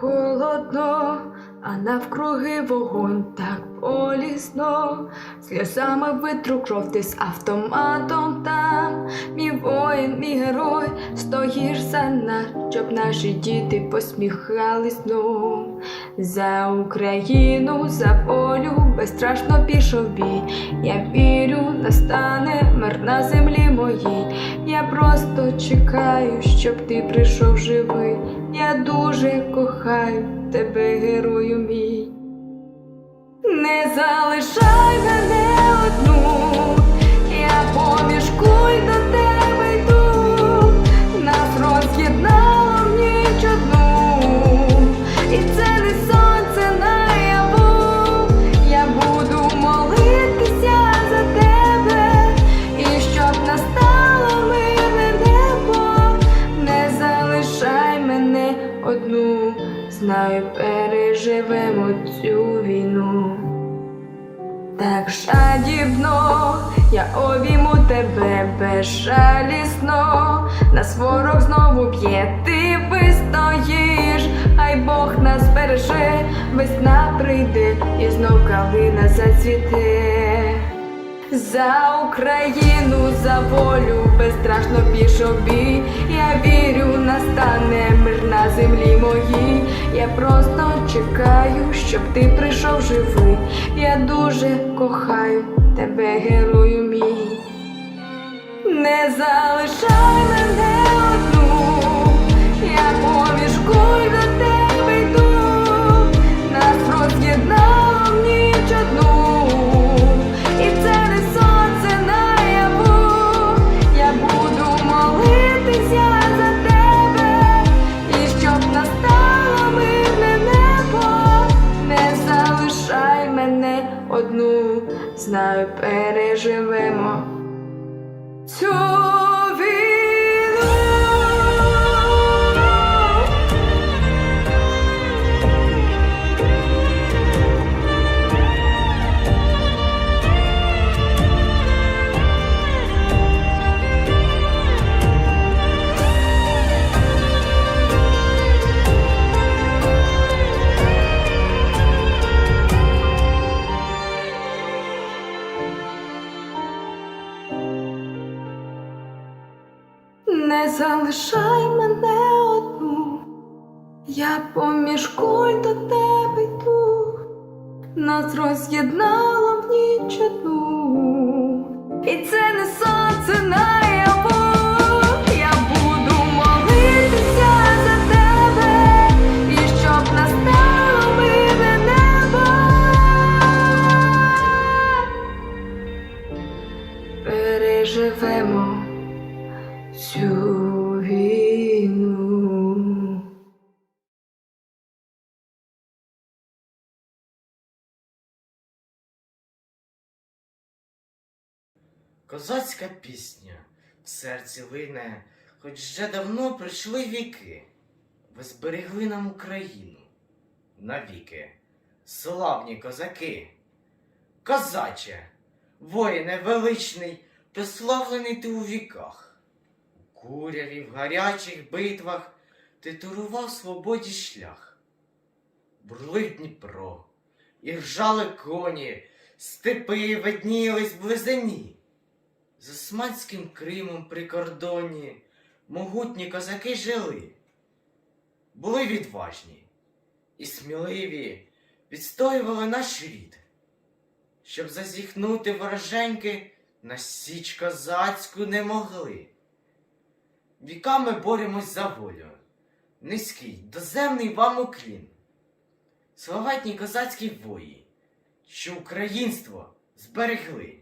холодно, а навкруги вогонь так полісно, сльозами витру кров ти з автоматом там, мій воїн, мій герой, стоїш за нас, щоб наші діти посміхались знов. За Україну, за волю, безстрашно пішов бій. Я вірю, настане мир на землі моїй. Я просто чекаю, щоб ти прийшов живий. Я дуже кохаю тебе, герою мій. Не залишай мене знаю, переживемо цю війну. Так жадібно я обійму тебе безжалісно, нас ворог знову б'є, ти вистоїш, хай Бог нас береже, весна прийде і знов калина зацвіте. За Україну, за волю безстрашно пішов. Я вірю, настане мир на землі моїй. Я просто чекаю, щоб ти прийшов живий. Я дуже кохаю тебе, герою мій. Не залишай мене знаю, переживемо. Цю Не залишай мене одну, я поміж куль до тебе йду, нас роз'єднало в ніч одну, і це не сонце Козацька пісня в серці лине, хоч вже давно пройшли віки, ви зберегли нам Україну навіки, славні козаки. Козаче, воїне величний, прославлений ти у віках. У куряві в гарячих битвах ти турував свободі шлях. Бурлив Дніпро, і ржали коні, степи виднілись близині. З Османським Кримом при кордоні могутні козаки жили, були відважні і сміливі, відстоювали наш рід, щоб зазіхнути вороженьки на січ козацьку не могли. Віками боремось за волю, низький, доземний вам уклін. Славетні козацькі вої, що українство зберегли.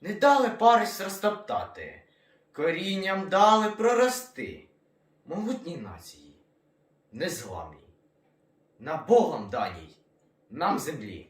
Не дали парись розтоптати, корінням дали прорости. Могутній нації, незламній, на Богом даній, нам землі.